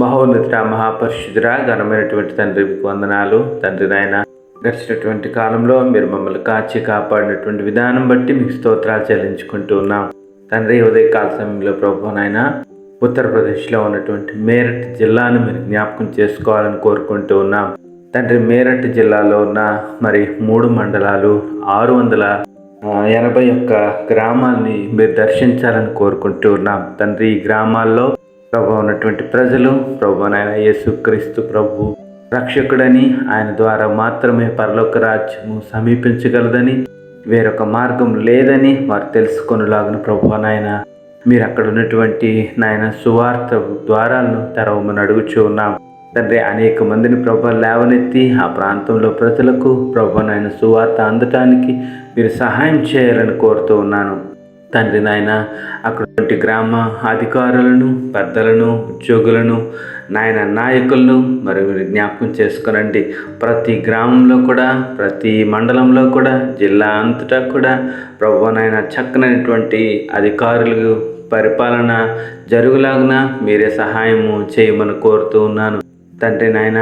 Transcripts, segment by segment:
మహోన్నత మహాపరిశుద్ధురా ఘనమైనటువంటి తండ్రి మీకు వందనాలు. తండ్రి నాయన గడిచినటువంటి కాలంలో మీరు మమ్మల్ని కాచి కాపాడినటువంటి విధానం బట్టి మీకు స్తోత్రాలు చెల్లించుకుంటూ ఉన్నాం. తండ్రి ఉదయకాల సమయంలో ప్రభు నాయన ఉత్తరప్రదేశ్లో ఉన్నటువంటి మేరట్ జిల్లాను మీరు జ్ఞాపకం చేసుకోవాలని కోరుకుంటూ ఉన్నాం. తండ్రి మేరట్ జిల్లాలో ఉన్న మరి మూడు మండలాలు ఆరు వందల ఎనభై ఒక్క గ్రామాల్ని మీరు దర్శించాలని కోరుకుంటూ ఉన్నాం. తండ్రి ఈ గ్రామాల్లో ప్రభు ఉన్నటువంటి ప్రజలు ప్రభు నాయన యేసుక్రీస్తు ప్రభు రక్షకుడని ఆయన ద్వారా మాత్రమే పరలోక రాజ్యము సమీపించగలదని వేరొక మార్గం లేదని వారు తెలుసుకునేలాగిన ప్రభు నాయన. మీరు అక్కడ ఉన్నటువంటి నాయన సువార్త ద్వారాలను తెరవమని అడుగుచూ ఉన్నాం. తండ్రి అనేక మందిని ప్రభ లేవనెత్తి ఆ ప్రాంతంలో ప్రజలకు ప్రభు నాయన సువార్త అందటానికి మీరు సహాయం చేయాలని కోరుతూ ఉన్నాను. తండ్రి నాయన అక్కడంటి గ్రామ అధికారులను పెద్దలను ఉద్యోగులను నాయన నాయకులను మరి మీరు జ్ఞాపకం చేసుకునండి. ప్రతి గ్రామంలో కూడా ప్రతి మండలంలో కూడా జిల్లా అంతటా కూడా ప్రభు నాయన చక్కనైనటువంటి అధికారులు పరిపాలన జరుగులాగున మీరే సహాయము చేయమని కోరుతూ ఉన్నాను. తండ్రి నాయన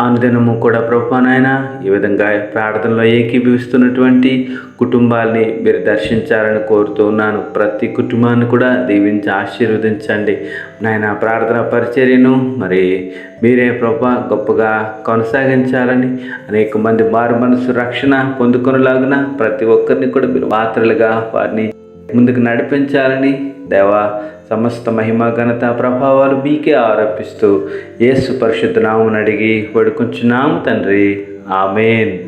అనుదినము కూడా ప్రభా నాయన ఈ విధంగా ప్రార్థనలో ఏకీభవిస్తున్నటువంటి కుటుంబాల్ని మీరు దర్శించాలని కోరుతూ ఉన్నాను. ప్రతి కుటుంబాన్ని కూడా దీవించి ఆశీర్వదించండి. నాయన ప్రార్థన పరిచర్యను మరి మీరే ప్రభా గొప్పగా కొనసాగించాలని అనేక మంది మారు మనసు రక్షణ పొందుకునేలాగున ప్రతి ఒక్కరిని కూడా మీరు పాత్రలుగా వారిని ముందుకు నడిపించాలని దేవా సమస్త మహిమ ఘనత ప్రభావాలు మీకే ఆరోపిస్తూ యేసు పరిశుద్ధ నామని అడిగి పడుకుంటున్నాము తండ్రి. ఆమెన్.